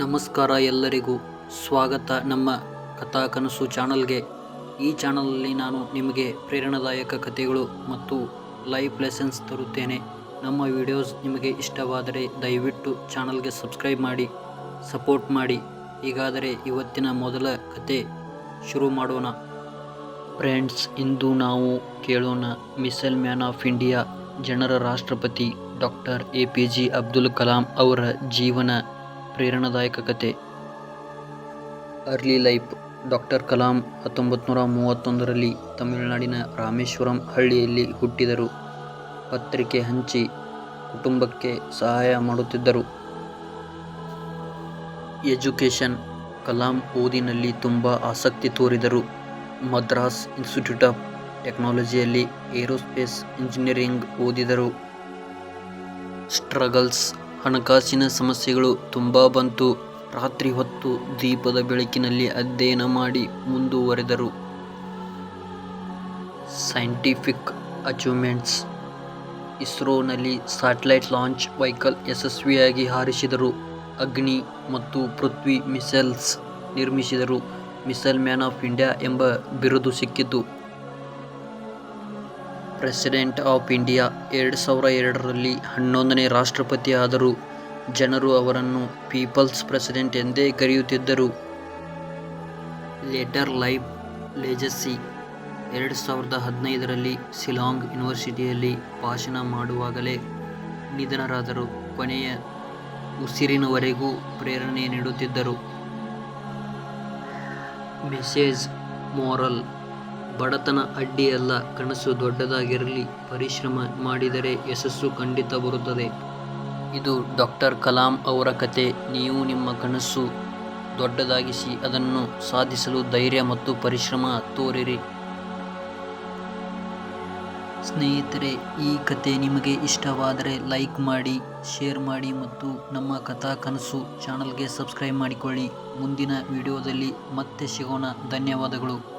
ನಮಸ್ಕಾರ ಎಲ್ಲರಿಗೂ. ಸ್ವಾಗತ ನಮ್ಮ ಕಥಾ ಕನಸು ಚಾನಲ್ಗೆ. ಈ ಚಾನಲಲ್ಲಿ ನಾನು ನಿಮಗೆ ಪ್ರೇರಣಾದಾಯಕ ಕಥೆಗಳು ಮತ್ತು ಲೈಫ್ ಲೆಸನ್ಸ್ ತರುತ್ತೇನೆ. ನಮ್ಮ ವಿಡಿಯೋಸ್ ನಿಮಗೆ ಇಷ್ಟವಾದರೆ ದಯವಿಟ್ಟು ಚಾನಲ್ಗೆ ಸಬ್ಸ್ಕ್ರೈಬ್ ಮಾಡಿ, ಸಪೋರ್ಟ್ ಮಾಡಿ. ಹೀಗಾದರೆ ಇವತ್ತಿನ ಮೊದಲ ಕತೆ ಶುರು ಮಾಡೋಣ. ಫ್ರೆಂಡ್ಸ್, ಇಂದು ನಾವು ಕೇಳೋಣ ಮಿಸೈಲ್ ಮ್ಯಾನ್ ಆಫ್ ಇಂಡಿಯಾ, ಜನರ ರಾಷ್ಟ್ರಪತಿ doctor A P J Abdul Kalam ಅವರ ಜೀವನ ಪ್ರೇರಣಾದಾಯಕ ಕತೆ. ಅರ್ಲಿ ಲೈಫ್ ಡಾಕ್ಟರ್ ಕಲಾಂ ಹತ್ತೊಂಬತ್ತು ನೂರ ಮೂವತ್ತೊಂದರಲ್ಲಿ ತಮಿಳುನಾಡಿನ ರಾಮೇಶ್ವರಂ ಹಳ್ಳಿಯಲ್ಲಿ ಹುಟ್ಟಿದರು. ಪತ್ರಿಕೆ ಹಂಚಿ ಕುಟುಂಬಕ್ಕೆ ಸಹಾಯ ಮಾಡುತ್ತಿದ್ದರು. ಎಜುಕೇಷನ್ ಕಲಾಂ ಓದಿನಲ್ಲಿ ತುಂಬ ಆಸಕ್ತಿ ತೋರಿದರು. ಮದ್ರಾಸ್ ಇನ್ಸ್ಟಿಟ್ಯೂಟ್ ಆಫ್ ಟೆಕ್ನಾಲಜಿಯಲ್ಲಿ ಏರೋಸ್ಪೇಸ್ ಇಂಜಿನಿಯರಿಂಗ್ ಓದಿದರು. ಸ್ಟ್ರಗಲ್ಸ್ ಹಣಕಾಸಿನ ಸಮಸ್ಯೆಗಳು ತುಂಬ ಬಂತು. ರಾತ್ರಿ ಹೊತ್ತು ದೀಪದ ಬೆಳಕಿನಲ್ಲಿ ಅಧ್ಯಯನ ಮಾಡಿ ಮುಂದುವರೆದರು. ಸೈಂಟಿಫಿಕ್ ಅಚೀವ್ಮೆಂಟ್ಸ್ ಇಸ್ರೋನಲ್ಲಿ ಸ್ಯಾಟಲೈಟ್ ಲಾಂಚ್ ವೆಹಿಕಲ್ ಯಶಸ್ವಿಯಾಗಿ ಹಾರಿಸಿದರು. ಅಗ್ನಿ ಮತ್ತು ಪೃಥ್ವಿ ಮಿಸೈಲ್ಸ್ ನಿರ್ಮಿಸಿದರು. ಮಿಸೈಲ್ ಮ್ಯಾನ್ ಆಫ್ ಇಂಡಿಯಾ ಎಂಬ ಬಿರುದು ಸಿಕ್ಕಿತು. ಪ್ರೆಸಿಡೆಂಟ್ ಆಫ್ ಇಂಡಿಯಾ ಎರಡು ಸಾವಿರ ಎರಡರಲ್ಲಿ ಹನ್ನೊಂದನೇ ರಾಷ್ಟ್ರಪತಿ ಆದರು ಜನರು ಅವರನ್ನು ಪೀಪಲ್ಸ್ ಪ್ರೆಸಿಡೆಂಟ್ ಎಂದೇ ಕರೆಯುತ್ತಿದ್ದರು. ಲೇಟರ್ ಲೈಫ್ ಲೆಜಸಿ ಎರಡು ಸಾವಿರದ ಹದಿನೈದರಲ್ಲಿ ಸಿಲಾಂಗ್ ಯೂನಿವರ್ಸಿಟಿಯಲ್ಲಿ ಭಾಷಣ ಮಾಡುವಾಗಲೇ ನಿಧನರಾದರು. ಕೊನೆಯ ಉಸಿರಿನವರೆಗೂ ಪ್ರೇರಣೆ ನೀಡುತ್ತಿದ್ದರು. ಮೆಸೇಜ್ ಮೋರಲ್ ಬಡತನ ಅಡ್ಡಿಯಲ್ಲ, ಕನಸು ದೊಡ್ಡದಾಗಿರಲಿ, ಪರಿಶ್ರಮ ಮಾಡಿದರೆ ಯಶಸ್ಸು ಖಂಡಿತ ಬರುತ್ತದೆ ಇದು ಡಾಕ್ಟರ್ ಕಲಾಂ ಅವರ ಕತೆ. ನೀವು ನಿಮ್ಮ ಕನಸು ದೊಡ್ಡದಾಗಿಸಿ ಅದನ್ನು ಸಾಧಿಸಲು ಧೈರ್ಯ ಮತ್ತು ಪರಿಶ್ರಮ ತೋರಿರಿ. ಸ್ನೇಹಿತರೆ, ಈ ಕತೆ ನಿಮಗೆ ಇಷ್ಟವಾದರೆ ಲೈಕ್ ಮಾಡಿ, ಶೇರ್ ಮಾಡಿ ಮತ್ತು ನಮ್ಮ ಕಥಾ ಕನಸು ಚಾನಲ್ಗೆ ಸಬ್ಸ್ಕ್ರೈಬ್ ಮಾಡಿಕೊಳ್ಳಿ. ಮುಂದಿನ ವಿಡಿಯೋದಲ್ಲಿ ಮತ್ತೆ ಸಿಗೋಣ. ಧನ್ಯವಾದಗಳು.